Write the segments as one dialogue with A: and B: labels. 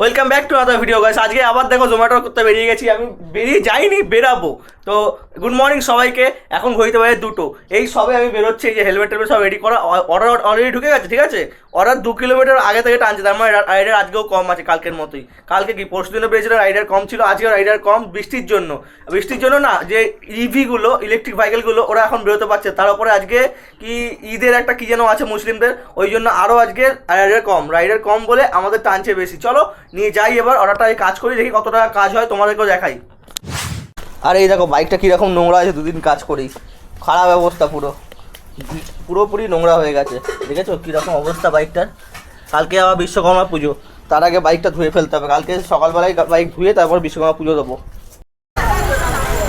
A: Welcome back to other video guys আজকে আবার দেখো জোম্যাটো করতে বেরিয়ে গেছি। আমি বেরিয়ে যাইনি, বেরাবো। তো গুড মর্নিং সবাইকে। এখন ঘড়িতে বাজে দুটো। এই সবে আমি বেরোচ্ছি যে হেলমেট টেলমেট সব রেডি করা। অর্ডার অলরেডি ঢুকে গেছে, ঠিক আছে? অর্ডার দু কিলোমিটার আগে থেকে টানছে, তার মানে রাইডার আজকেও কম আছে কালকের মতোই। কালকে কি, পরশু দিনে বেরিয়েছিল রাইডার কম ছিল আজকে রাইডার কম, বৃষ্টির জন্য। বৃষ্টির জন্য না, যে ইভিগুলো ইলেকট্রিক ভেহিকেলগুলো ওরা এখন বেরোতে পারছে। তার উপরে আজকে কি, ঈদের একটা কি যেন আছে মুসলিমদের, ওই জন্য আরও আজকে রাইডার কম। রাইডার কম বলে আমাদের টানছে বেশি। চলো নিয়ে যাই এবার, অর্ডারটা কাজ করি, দেখি কত টাকা কাজ হয়, তোমাদেরকেও দেখাই। আর এই দেখো, বাইকটা কীরকম নোংরা আছে দুদিন কাজ করি খারাপ অবস্থা পুরো। পুরোপুরি নোংরা হয়ে গেছে। দেখেছ কীরকম অবস্থা বাইকটার? কালকে আবার বিশ্বকর্মা পুজো, তার আগে বাইকটা ধুয়ে ফেলতে হবে। কালকে সকালবেলায় বাইক ধুয়ে তারপর বিশ্বকর্মা পুজো দেবো।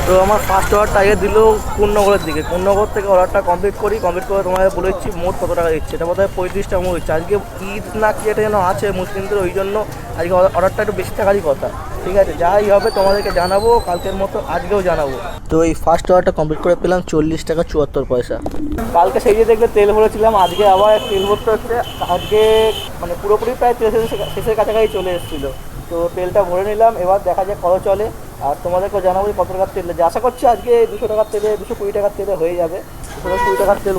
A: তো আমার ফার্স্ট অর্ডারটা আগে দিল পূর্ণনগরের দিকে। পূর্ণনগর থেকে অর্ডারটা কমপ্লিট করি কমপ্লিট করে তোমাদের বলে দিচ্ছি মোট কত টাকা দিচ্ছে। এটা বোধহয় পঁয়ত্রিশ টাকা মতো দিচ্ছে। আজকে ঈদ না কি এটা যেন আছে মুসলিমদের, ওই জন্য আজকে অর্ডারটা একটু বেশি থাকারই কথা। ঠিক আছে, যাই হবে তোমাদেরকে জানাব, কালকের মতো আজকেও জানাব। তো এই ফার্স্ট অর্ডারটা কমপ্লিট করে পেলাম চল্লিশ টাকা চুয়াত্তর পয়সা। কালকে সেই যে দেখলে তেল ভরেছিলাম, আজকে আবার তেল ভরতে হচ্ছে। আজকে মানে পুরোপুরি প্রায় শেষের- কাছাকাছি চলে এসেছিল। তো তেলটা ভরে নিলাম, এবার দেখা যাক কত চলে। আর তোমাদেরকে জানাব কত টাকার তেল। যে আশা করছি আজকে দুশো টাকার তেলে, দুশো কুড়ি টাকার তেলে হয়ে যাবে। দুশো কুড়ি টাকার তেল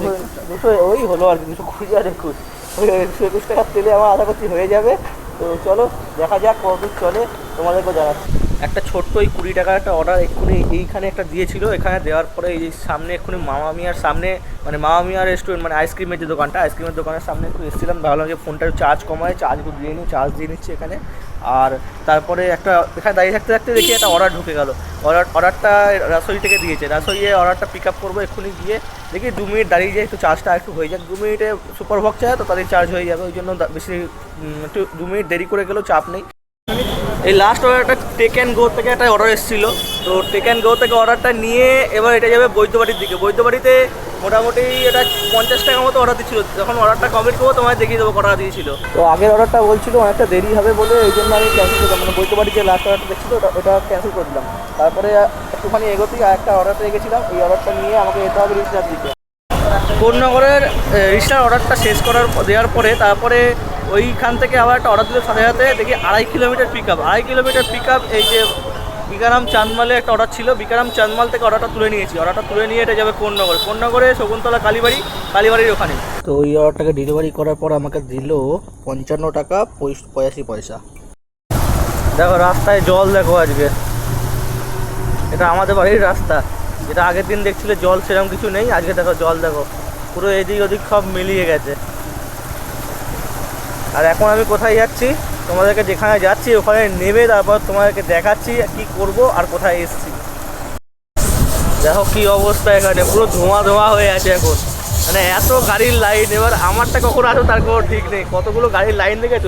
A: দুশো ওই হলো আর কি, দুশো কুড়ি আর একুশ। ওই দুশো একুশ টাকার তেলে আমার আশা করছি হয়ে যাবে। তো চলো, দেখা যাক কতদূর চলে, তোমাদেরকেও জানাচ্ছি। একটা ছোট্ট ওই কুড়ি টাকার একটা অর্ডার এক্ষুনি এইখানে একটা দিয়েছিল, এখানে দেওয়ার পরে এই সামনে এক্ষুনি মামা মিয়ার সামনে মানে মামা মিয়ার রেস্টুরেন্ট মানে আইসক্রিমের যে দোকানটা আইসক্রিমের দোকানের সামনে একটু এসেছিলাম, ভাবলাম যে ফোনটা চার্জ কমায় চার্জ দিয়ে নিই চার্জ দিয়ে নিচ্ছি এখানে। আর তারপরে একটা, এখানে দাঁড়িয়ে থাকতে থাকতে দেখি একটা অর্ডার ঢুকে গেল। অর্ডার অর্ডারটা রাসোই থেকে দিয়েছে। রাসোইয়ে অর্ডারটা পিক আপ করব এক্ষুনি গিয়ে। দেখি দু মিনিট দাঁড়িয়ে যায়, একটু চার্জটা একটু হয়ে যাক। দু মিনিটে সুপার ভক চায়, তো তাদের চার্জ হয়ে যাবে। ওই জন্য বেশি একটু দু মিনিট দেরি করে গেলেও চাপ নেই। এই লাস্ট অর্ডারটা টেক অ্যান্ড গো থেকে একটা অর্ডার এসেছিল। তো টেক অ্যান্ড গো থেকে অর্ডারটা নিয়ে এবার এটা যাবে বৈদ্যবাড়ির দিকে। বৈদ্যবাড়িতে মোটামুটি এটা পঞ্চাশ টাকা মতো অর্ডার দিচ্ছিল। যখন অর্ডারটা কমপ্লিট করব তোমায় দেখিয়ে দেবো কত টাকা দিয়েছিল। তো আগের অর্ডারটা বলছিল অনেকটা দেরি হবে বলে এই জন্য আমি ক্যান্সেল করলাম মানে বৈদ্যবাড়ির যে লাস্ট অর্ডারটা দেখছিল ওটা ওটা ক্যান্সেল করে দিলাম। তারপরে একটুখানি এগোতেই আর একটা অর্ডারটা রেখেছিলাম এই অর্ডারটা নিয়ে আমাকে যেতে হবে রিচার্জ দিতে। কোন্নগরের রিস্টার অর্ডারটা শেষ করার দেওয়ার পরে তারপরে ওইখান থেকে আবার একটা অর্ডার দিল সাথে সাথে দেখি আড়াই কিলোমিটার পিক আপ আড়াই কিলোমিটার পিক আপ এই যে বিকারাম চাঁদমালে একটা অর্ডার ছিল। বিকারাম চাঁদমাল থেকে অর্ডারটা তুলে নিয়েছি। অর্ডারটা তুলে নিয়ে এটা যাবে কোন্নগর কোন্নগরে শকুন্তলা কালীবাড়ি কালীবাড়ির ওখানে। তো ওই অর্ডারটাকে ডেলিভারি করার পর আমাকে দিল পঞ্চান্ন টাকা পঁয়াশি পয়সা। দেখো রাস্তায় জল দেখো আজকে। এটা আমাদের বাড়ির রাস্তা। যেটা আগের দিন দেখছিলে জল সেরকম কিছু নেই। আজকে দেখো জল দেখো। পুরো এদিক ওদিক সব মিলিয়ে গেছে। আর এখন আমি কোথায় যাচ্ছি? তোমাদেরকে যেখানে যাচ্ছি, ওখানে নেমে তারপর তোমাদেরকে দেখাচ্ছি কি করব আর কোথায় এসছি। দেখো কি অবস্থা এখানে, পুরো ধোঁয়া ধোঁয়া হয়ে আছে এখন। মানে এত গাড়ির লাইন, এবার আমারটা কখন আসো তার কোনো ঠিক নেই। কতগুলো গাড়ির লাইন দেখেছ?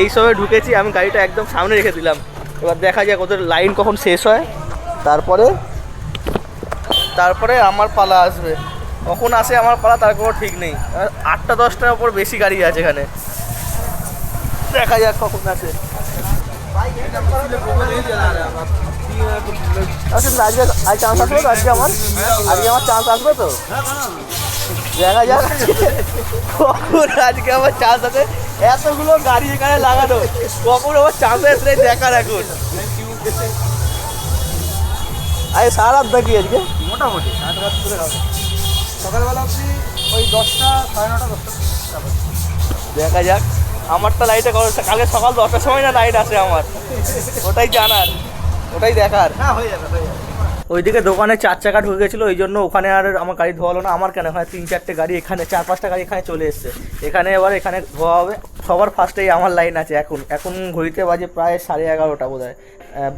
A: এই সময় ঢুকেছি, আমি গাড়িটা একদম সামনে রেখে দিলাম। এবার দেখা যাক ওদের লাইন কখন শেষ হয়। তারপরে তারপরে আমার পালা আসবে। কখন আসে আমার পালা তার কোনো ঠিক নেই। আটটা দশটার উপর বেশি গাড়ি আছে এখানে। দেখা যাক কখন আসে আচ্ছা আজকে আজ চান্স আসবে তো? আজকে আমার? আজকে আমার চান্স আসবে তো? দেখা যাক। কখন আজকে আমার চান্স আছে? এতগুলো গাড়ি এখানে লাগানো। কখন আমার চান্স আসলে দেখার এখন? আরে সারা রাত দেখি আজকে।
B: মোটামুটি সাড়ে রাত করে হবে। সকালবেলা অবধি ওই দশটা সাড়ে নটা দশটা।
A: দেখা যাক। আমারটা লাইটে কালকে সকাল দশটার সময় না লাইট আসে আমার। ওটাই জানার ওটাই দেখার।
B: হ্যাঁ হয়ে যাবে হয়ে যাবে।
A: ওইদিকে দোকানে চার চাকা ঢুকে গেছিল ওই জন্য ওখানে আর আমার গাড়ি ধোয়ালো না। আমার কেন? ওখানে তিন চারটে গাড়ি এখানে চার পাঁচটা গাড়ি এখানে চলে এসছে। এখানে এবার এখানে ধোয়া হবে। সবার ফার্স্টেই আমার লাইন আছে এখন। এখন ঘড়িতে বাজে প্রায় সাড়ে এগারোটা বোধ হয়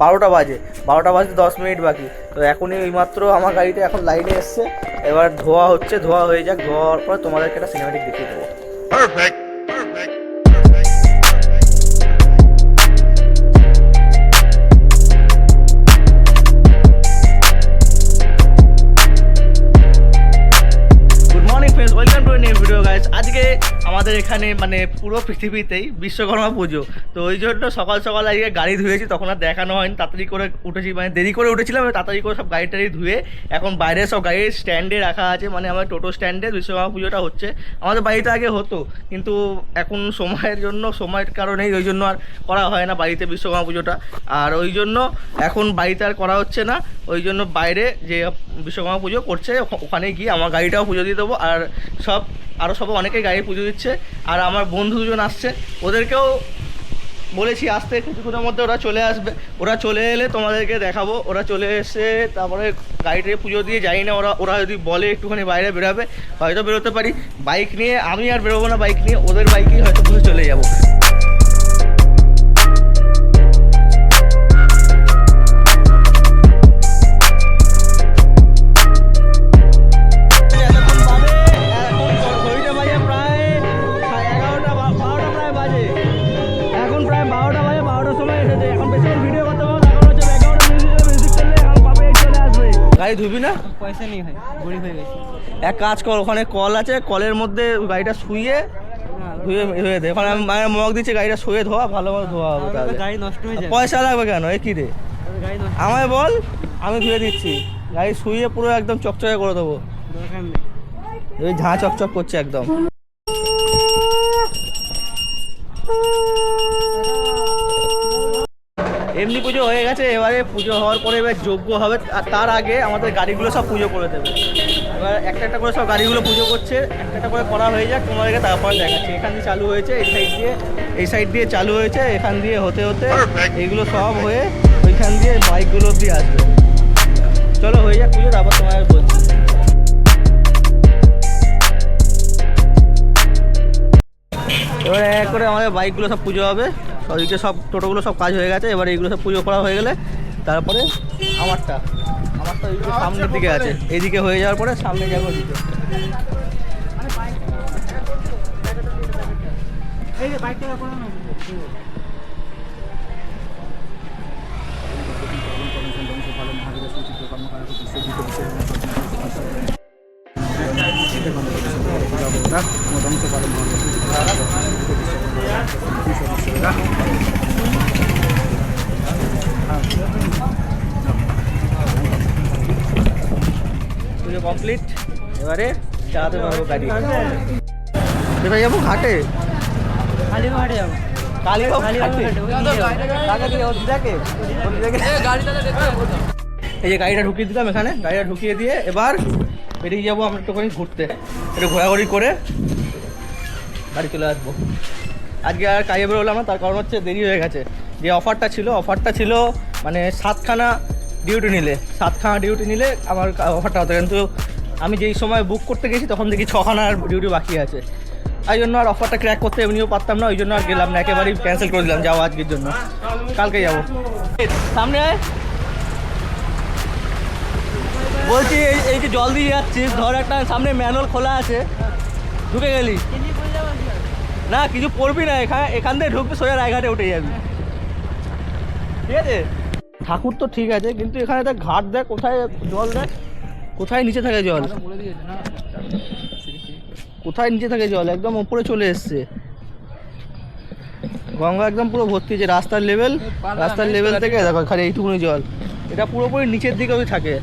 A: বারোটা বাজে। বারোটা বাজতে দশ মিনিট বাকি। তো এখনই এইমাত্র আমার গাড়িতে এখন লাইনে এসছে। এবার ধোয়া হচ্ছে ধোয়া হয়ে যাক। ধোয়া হওয়ার পর তোমাদেরকে একটা সিনেমাটিক দেখিয়ে দেবো। গুড মর্নিং ফ্রেন্ডস ওয়েলকাম আমাদের এখানে মানে পুরো পৃথিবীতেই বিশ্বকর্মা পুজো। তো ওই জন্য সকাল সকাল আজকে গাড়ি ধুয়েছি, তখন আর দেখানো হয়নি। তাড়াতাড়ি করে উঠেছি মানে দেরি করে উঠেছিলাম তাড়াতাড়ি করে সব গাড়ি টাড়ি ধুয়ে এখন বাইরে সব গাড়ির স্ট্যান্ডে রাখা আছে মানে আমার টোটো স্ট্যান্ডে বিশ্বকর্মা পুজোটা হচ্ছে। আমাদের বাড়িতে আগে হতো, কিন্তু এখন সময়ের জন্য, সময়ের কারণেই ওই জন্য আর করা হয় না বাড়িতে বিশ্বকর্মা পুজোটা। আর ওই জন্য এখন বাড়িতে আর করা হচ্ছে না, ওই জন্য বাইরে যে বিশ্বকর্মা পুজো করছে ওখানে গিয়ে আমার গাড়িটাও পুজো দিয়ে দেবো। আর সব আরও সব অনেকেই গাড়ি পুজো দিচ্ছে। আর আমার বন্ধু দুজন আসছে। ওদেরকেও বলেছি, আসতে কিছুক্ষণের মধ্যে ওরা চলে আসবে। ওরা চলে এলে তোমাদেরকে দেখাবো। ওরা চলে এসে তারপরে গাড়িটাকে পুজো দিয়ে যাই না ওরা ওরা যদি বলে একটুখানি বাইরে বেরোবে, হয়তো বেরোতে পারি। বাইক নিয়ে আমি আর বেরোবো না, বাইক নিয়ে। ওদের বাইকেই হয়তো পুজো চলে যাব। গাড়ি ধুবি না?
B: পয়সা নেই ভাই গরিব হয়ে গেছে।
A: এক কাজ কর ওখানে কল আছে কলের মধ্যে গাড়িটা শুয়ে ধুয়ে ধুয়ে দে। ওখানে আমি মানে মগ দিচ্ছে গাড়িটা শুয়ে ধোয়া ভালো ভালো ধোয়া হবে তাহলে
B: গাড়ি নষ্ট হয়ে যায়
A: পয়সা লাগবে কেন? এ কি রে? আমায় বল আমি ধুয়ে দিচ্ছি। গাড়ি শুয়ে পুরো একদম চকচকে করে দেবো। ওই ঝাঁ চকচক করছে একদম। এমনি পুজো হয়ে গেছে এবারে পুজো হওয়ার পরে এবার যজ্ঞ হবে আর তার আগে আমাদের গাড়িগুলো সব পুজো করে দেবে। এবার একটা একটা করে সব গাড়িগুলো পুজো করছে একটা একটা করে করা হয়ে যাক তোমাদেরকে তারপর দেখাচ্ছি। এখান দিয়ে চালু হয়েছে এই সাইড দিয়ে এই সাইড দিয়ে চালু হয়েছে এখান দিয়ে হতে হতে. এইগুলো সব হয়ে ওইখান দিয়ে বাইকগুলো দিয়ে আসবে। চলো হয়ে যাক পুজো তারপর তোমাদের বলছি। এবারে এক করে আমাদের বাইকগুলো সব পুজো হবে। ওদিকে সব টোটোগুলো সব কাজ হয়ে গেছে এবার এইগুলো সব পুজো করা হয়ে গেলে তারপরে আমারটা আমারটা ওইদিকে সামনের দিকে আছে এইদিকে হয়ে যাওয়ার পরে সামনে যাব
B: এই যে
A: পুজো কমপ্লিট এবারে চালাতে পারব গাড়ি। কোথায় যাব ঘাটে।
B: যাব?
A: এই যে গাড়িটা ঢুকিয়ে দিলাম এখানে। গাড়িটা ঢুকিয়ে দিয়ে এবার বেরিয়ে যাব আমরা একটুখানি ঘুরতে। একটু ঘোরাঘুরি করে বাড়ি চলে আসব। আজকে আর কাজে বেরোলাম না, তার কারণ হচ্ছে দেরি হয়ে গেছে। যে অফারটা ছিল অফারটা ছিল মানে সাতখানা ডিউটি নিলে, সাতখানা ডিউটি নিলে আমার অফারটা হতো। কিন্তু আমি যেই সময় বুক করতে গেছি, তখন দেখি ছখানার ডিউটি বাকি আছে। তাই জন্য আর অফারটা ক্র্যাক করতে এমনিও পারতাম না, ওই জন্য আর গেলাম না। একেবারেই ক্যান্সেল করে দিলাম যাব আজকের জন্য। কালকে যাব। সামনে বলছি, এই এই যে জল দিয়ে যাচ্ছিস, ধর একটা সামনে ম্যানুয়াল খোলা আছে। ঢুকে গেলি। না কিছু পড়বি না এখানে এখান থেকে ঢুকবি সোজা রায়ঘাটে উঠে যাবি। ঠিক আছে? ঠাকুর তো ঠিক আছে কিন্তু এখানে দেখ ঘাট দেখ কোথায় জল দেখ কোথায় নিচে থাকে জল? কোথায় নিচে থাকে জল? একদম উপরে চলে এসছে। গঙ্গা একদম পুরো ভর্তি যে রাস্তার লেভেল রাস্তার লেভেল থেকে দেখো খালি এইটুকুনি জল। এটা পুরোপুরি নিচের দিকে থাকে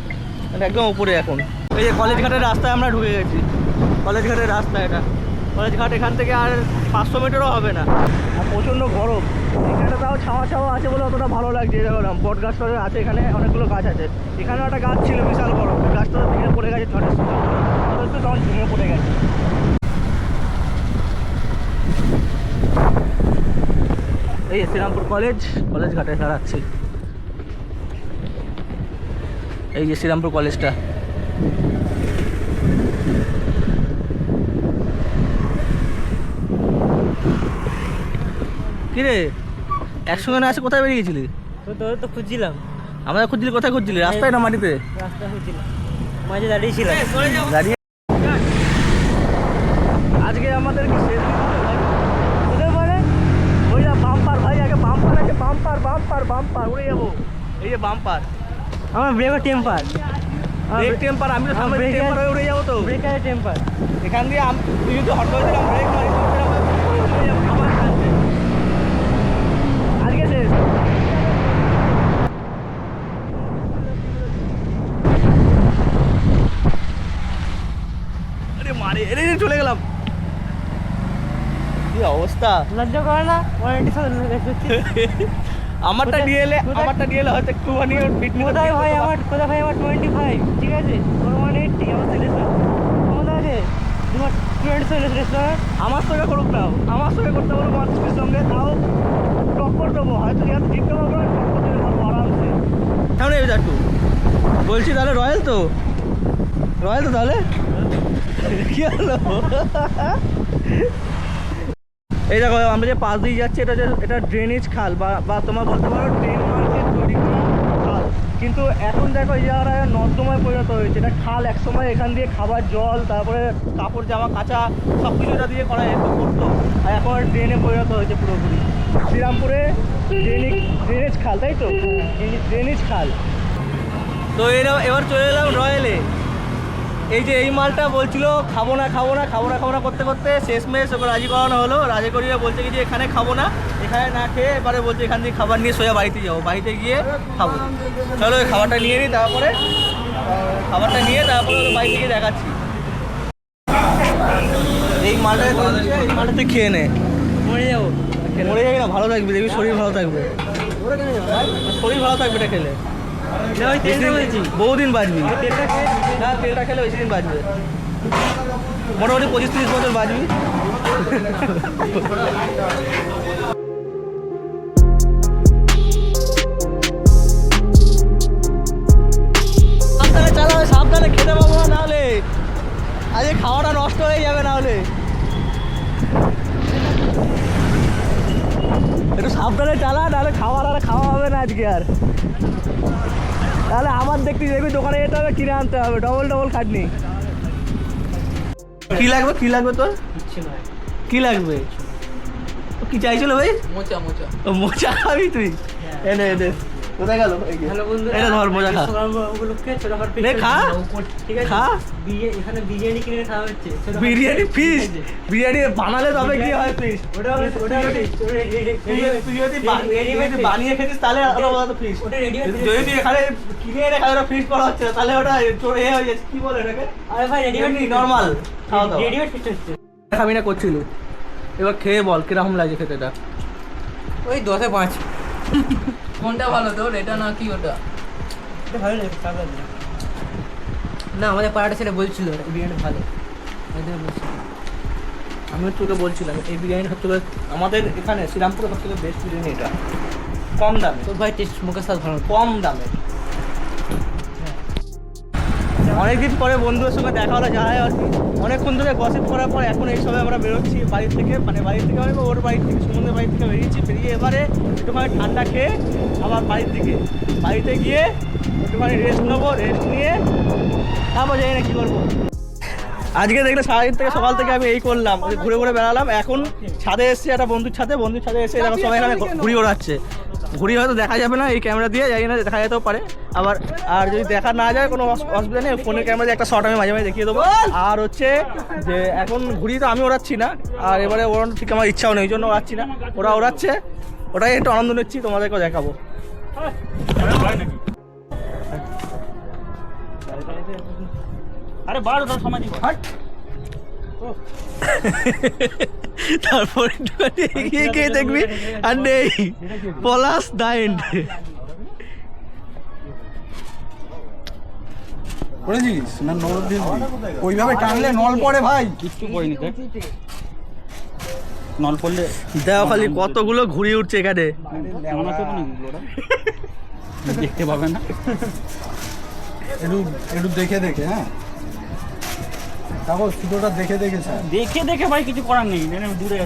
A: মানে একদম উপরে এখন। এই যে কলেজ ঘাটের রাস্তায় আমরা ঢুকে গেছি। কলেজ ঘাটের রাস্তা এটা। কলেজ ঘাট এখান থেকে আর পাঁচশো মিটারও হবে না। আর প্রচণ্ড গরম। এখানে তাও ছাওয়া ছাওয়া আছে বলে অতটা ভালো লাগছে দেখলাম বট গাছটা আছে এখানে, অনেকগুলো গাছ আছে। এখানেও একটা গাছ ছিল, বিশাল বড়। গাছটা ভেঙে পড়ে গেছে ঝড়ের সময়। সময় তখন ভেঙে পড়ে গেছে। এই শ্রীরামপুর কলেজ কলেজ ঘাটে দাঁড়াচ্ছি। এই যে শ্রীরামপুর কলেজটা। কিরে একসঙ্গে না এসে কোথায় বেরিয়ে গেছিলি?
B: তো তোর তো খুঁজছিলাম।
A: আমরা খুঁজছিলি কোথায় খুঁজছিলি? রাস্তায় না মাটিতে?
B: রাস্তা খুঁজছিলাম। মাঝে দাঁড়িয়েছিলাম
A: দাঁড়িয়ে আজকে আমাদের কি শেষ হবে? মানে ওই না বাম্পার ভাই আগে বাম্পার আছে বাম্পার বাম্পার বাম্পার উড়ে যাব। এই যে বাম্পার।
B: আমার ব্রেকের টেম্পার
A: ব্রেক টেম্পার আমি তো সামনে টেম্পার উড়ে যাব তো।
B: ব্রেকারের টেম্পার
A: এখান দিয়ে আম- তুই যদি হট করে দিলাম ব্রেক মারি এরে চলে গেলাম। কি অবস্থা?
B: লজ্জা করে না? ওয়ারেন্টি
A: আমারটা নিয়ে এলে আমারটা নিয়ে এলে হয়তো একটুখানি ফিট
B: কোথায় ভাই আমার কোথায় ভাই আমার টোয়েন্টি ফাইভ ঠিক আছে? ওর ওয়ান এইটটি আমার সিলেকশন কোথায় আছে তোমার টোয়েন্টি সিলেকশন
A: আমার সঙ্গে করুক নাও আমার সঙ্গে করতে বলব মানুষের সঙ্গে। তাও টক্কর দেবো। হয়তো ইয়াতে জিততে পারব না টক্কর দিতে পারব আরামসে সামনে যাবি একটু বলছি তাহলে রয়্যাল তো? রয়্যাল তো তাহলে? কি হলো এই দেখো আমরা যে পাশ দিয়ে যাচ্ছি এটা যে এটা ড্রেনেজ খাল বা বা তোমার বলতে পারো ড্রেন মার্কেট তৈরি খাল। কিন্তু এখন দেখো এই জায়গাটা নর্দমায় পরিণত হয়েছে। এটা খাল একসময় এখান দিয়ে খাবার জল তারপরে কাপড় জামা কাচা সব কিছু এটা দিয়ে করা যেত করতো। আর এখন ড্রেনে পরিণত হয়েছে পুরোপুরি। শ্রীরামপুরে ড্রেনিক ড্রেনেজ খাল তাই তো? ড্রেনেজ খাল। তো এরা এবার চলে এলাম রয়্যালে। এই যে এই মালটা বলছিল খাব না খাব না খাব না খাব না করতে করতে শেষমেশ ওকে রাজি করানো হলো। রাজি করিয়ে বলছে কি যে এখানে খাব না এখানে না খেয়ে এবারে বলছে এখান থেকে খাবার নিয়ে সোজা বাড়িতে যাব বাড়িতে গিয়ে খাব। চলো ওই খাবারটা নিয়ে নিই তারপরে খাবারটা নিয়ে তারপরে বাড়ি থেকে দেখাচ্ছি। এই মালটা এই মালটা তুই খেয়ে নে।
B: মরে যাব।
A: মরে যাবি না ভালো থাকবি দেখবি শরীর ভালো থাকবে। শরীর ভালো থাকবে এটা খেলে।
B: না
A: বহুদিন বাঁচবি না তেলটা খেলে বেশি দিন বাঁচবে মোটামুটি পঁচিশ তিরিশ বছর বাঁচবি সাবধানে চালাবে সাবধানে খেতে পাবো না নাহলে। আজকে খাওয়াটা নষ্ট হয়ে যাবে নাহলে। একটু সাবধানে চালা তাহলে খাওয়ার আর খাওয়া হবে না আজকে আর। তাহলে আমার দেখতে দেখবি দোকানে যেতে হবে কিনে আনতে হবে ডবল ডবল খাটনি। কি লাগবে কি লাগবে তোর? কি লাগবে? কি চাইছিল ভাই?
B: মোচা মোচা।
A: মোচা খাবি তুই। এনে এনে। কোথায় গেল?
B: হ্যালো বন্ধু
A: এটা ধর মোচা খা
B: ওগুলোকে ছোটখাটো piece
A: নে, খা।
B: ঠিক আছে?
A: খা।
B: এখানে বিরিয়ানি কিনে খাওয়া হচ্ছে।
A: বিরিয়ানি? বিরিয়ানি বানালে তবে কি হয়
B: ওটা ওটা
A: তুই যদি- বানিয়ে খেতিস তাহলে ওটা যদি তুই এখানে কিনে এনে করা হচ্ছে না, তাহলে ওটা তোর এ হয়ে যাচ্ছে। কি বলে এটাকে
B: আরে ভাই রেডিমেড
A: নর্মাল খাওয়া দাওয়া।
B: রেডিমেড ফিট হচ্ছে।
A: খাবি না করছিলি। এবার খেয়ে বল কীরকম লাগছে খেতে এটা?
B: ওই দশে পাঁচ।
C: কোনটা ভালো তোর এটা না কি ওটা?
B: ভালো লাগে খাবার না আমাদের পাড়াটা ছেলে বলছিল বিরিয়ানি ভালো।
A: আমি তোকে বলছিলাম এই বিরিয়ানি সব থেকে আমাদের এখানে শ্রীরামপুরে সব থেকে বেস্ট বিরিয়ানি এটা। কম দামে।
B: তো ভাই টেস্ট মুখের স্বাদ ভালো।
A: কম দামে। অনেকদিন পরে বন্ধুদের সঙ্গে দেখা হলো যারা আর কি অনেকক্ষণ ধরে গসিপ করার পর এখন এই সময় আমরা বেরোচ্ছি বাড়ি থেকে মানে বাড়ি থেকে মানে ওর বাড়ি থেকে সুমন্দের বাড়ি থেকে বেরিয়েছি, বেরিয়ে এবারে একটুখানি ঠান্ডা খেয়ে আবার বাড়ির দিকে। বাড়িতে গিয়ে একটুখানি রেস্ট নেব রেস্ট নিয়ে তারপর জানি না কী করব। আজকে দেখলে সারাদিন থেকে সকাল থেকে আমি এই করলাম ঘুরে ঘুরে বেড়ালাম। এখন ছাদে এসেছি, একটা বন্ধুর ছাদে বন্ধুর ছাদে এসে সবাই এখানে ঘুড়ি ওড়াচ্ছে। ঘুড়ি হয়তো দেখা যাবে না এই ক্যামেরা দিয়ে জানি না দেখা যেতেও পারে। আবার আর যদি দেখা না যায় কোনো অস- অসুবিধা নেই ফোনের ক্যামেরা দিয়ে একটা শর্ট আমি মাঝে মাঝে দেখিয়ে দেবো। আর হচ্ছে যে এখন ঘুড়ি তো আমি ওড়াচ্ছি না আর এবারে ওড়ানো ঠিক আমার ইচ্ছাও নেই ওই জন্য ওড়াচ্ছি না। ওরা ওড়াচ্ছে ওটাই একটু আনন্দ নিচ্ছি তোমাদেরকেও দেখাবো।
D: আরে বারো সময়
A: তারপর একটুখানি এগিয়ে গিয়ে দেখবি? আর নেই। পলাশ দা এন্ড
E: করেছিস না নল দিয়ে ওইভাবে টানলে নল পড়ে ভাই।
D: কিচ্ছু পড়িনি দেখ। নল পড়লে
A: দেখো খালি কতগুলো ঘুরিয়ে উঠছে এখানে।
D: দেখতে পাবে না।
E: একটু একটু দেখে দেখে হ্যাঁ? তারপর দেখে দেখে
D: দেখে দেখে ভাই কিছু করার নেই। মানে দূরে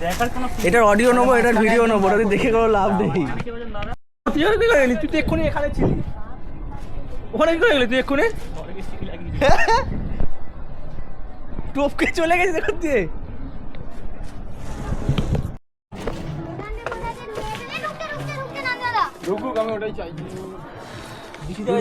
D: দেখার কোনো
A: এটার অডিও নেব এটার ভিডিও নেব ওটা দেখে কোনো লাভ নেই। তুই কি করে গেলি? তুই তো এক্ষুনি এখানে ছিলি। ওখানে কি করে গেলি তুই এক্ষুনি? টপকে চলে গেছিস এখান দিয়ে। ভিডিও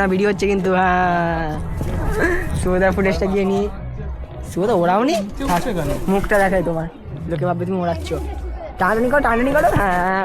B: না হচ্ছে কিন্তু হ্যাঁ। ফুটেজটা গিয়ে নিই ওরাওনি
E: আছে কেন
B: মুখটা দেখাই তোমার। লোকে ভাববে তুমি ওড়াচ্ছ। টানানি করো টানানি করো। হ্যাঁ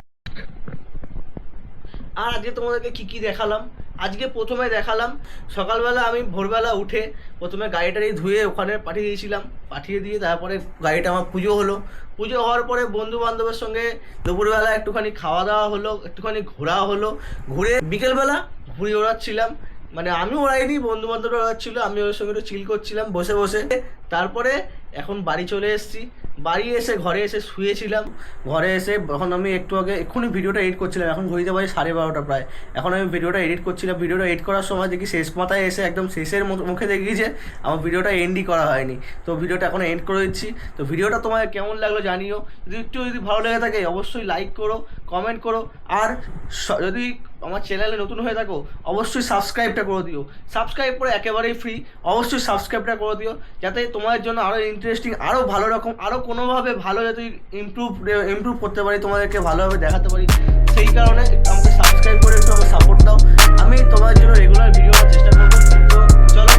A: আর আজকে তোমাদেরকে কী কী দেখালাম? আজকে প্রথমে দেখালাম, সকালবেলা আমি ভোরবেলা উঠে প্রথমে গাড়িটারি ধুয়ে ওখানে পাঠিয়ে দিয়েছিলাম। পাঠিয়ে দিয়ে তারপরে গাড়িটা আমার পুজো হলো। পুজো হওয়ার পরে বন্ধু বান্ধবের সঙ্গে দুপুরবেলা একটুখানি খাওয়া দাওয়া হলো, একটুখানি ঘোরা হলো। ঘুরে বিকেলবেলা ঘুরে ওড়াচ্ছিলাম মানে আমি ওড়াইনি বন্ধু বান্ধবরা ছিল আমি ওর সঙ্গে একটু চিল করছিলাম, বসে বসে। তারপরে এখন বাড়ি চলে এসেছি। বাড়ি এসে ঘরে এসে শুয়েছিলাম। ঘরে এসে এখন আমি একটু আগে, এক্ষুনি ভিডিওটা এডিট করছিলাম। এখন ঘড়িতে বাজে সাড়ে বারোটা প্রায়। এখন আমি ভিডিওটা এডিট করছিলাম। ভিডিওটা এডিট করার সময় দেখি শেষ মাথায় এসে একদম শেষের মুখে দেখি যে আমার ভিডিওটা এন্ডই করা হয়নি। তো ভিডিওটা এখন এন্ড করে দিচ্ছি। তো ভিডিওটা তোমার কেমন লাগল জানিও। যদি একটু যদি ভালো লেগে থাকে, অবশ্যই লাইক করো কমেন্ট করো। আর যদি আমার চ্যানেলে নতুন হয়ে থাকো, অবশ্যই সাবস্ক্রাইবটা করে দিও। সাবস্ক্রাইব করে একেবারেই ফ্রি অবশ্যই সাবস্ক্রাইবটা করে দিও, যাতে তোমাদের জন্য আরও ইন্টারেস্টিং আরও ভালো রকম আরও কোনোভাবে ভালো যাতে ইমপ্রুভ ইমপ্রুভ করতে পারি, তোমাদেরকে ভালোভাবে দেখাতে পারি। সেই কারণে আমাকে সাবস্ক্রাইব করে একটু আমাকে সাপোর্ট দাও। আমি তোমার জন্য রেগুলার ভিডিও চেষ্টা করব। তো চলো